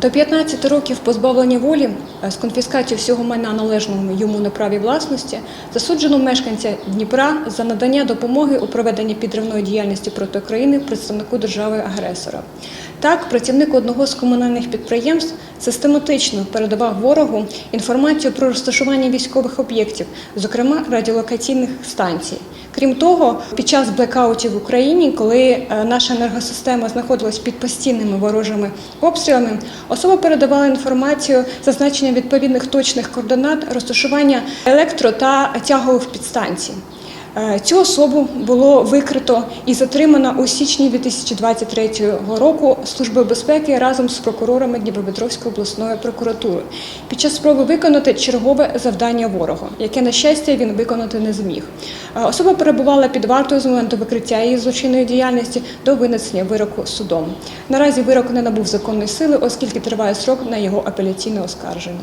До 15 років позбавлення волі е, з конфіскацією всього майна належного йому на праві власності засуджено мешканця Дніпра за надання допомоги у проведенні підривної діяльності проти України представнику держави-агресора. Так, працівник одного з комунальних підприємств систематично передавав ворогу інформацію про розташування військових об'єктів, зокрема радіолокаційних станцій. Крім того, під час блекаутів в Україні, коли е, наша енергосистема знаходилась під постійними ворожими обстрілами, особа передавала інформацію зазначення відповідних точних координат розташування електро та тягових підстанцій. Е, Цю особу було викрито і затримано у січні 2023 року Службою безпеки разом з прокурорами Дніпропетровської обласної прокуратури під час спроби виконати чергове завдання ворога, яке, на щастя, він виконати не зміг. Е, Особа перебувала під вартою з моменту викриття її злочинної діяльності до винесення вироку судом. Наразі вирок не набув законної сили, оскільки триває срок на його апеляційне оскарження.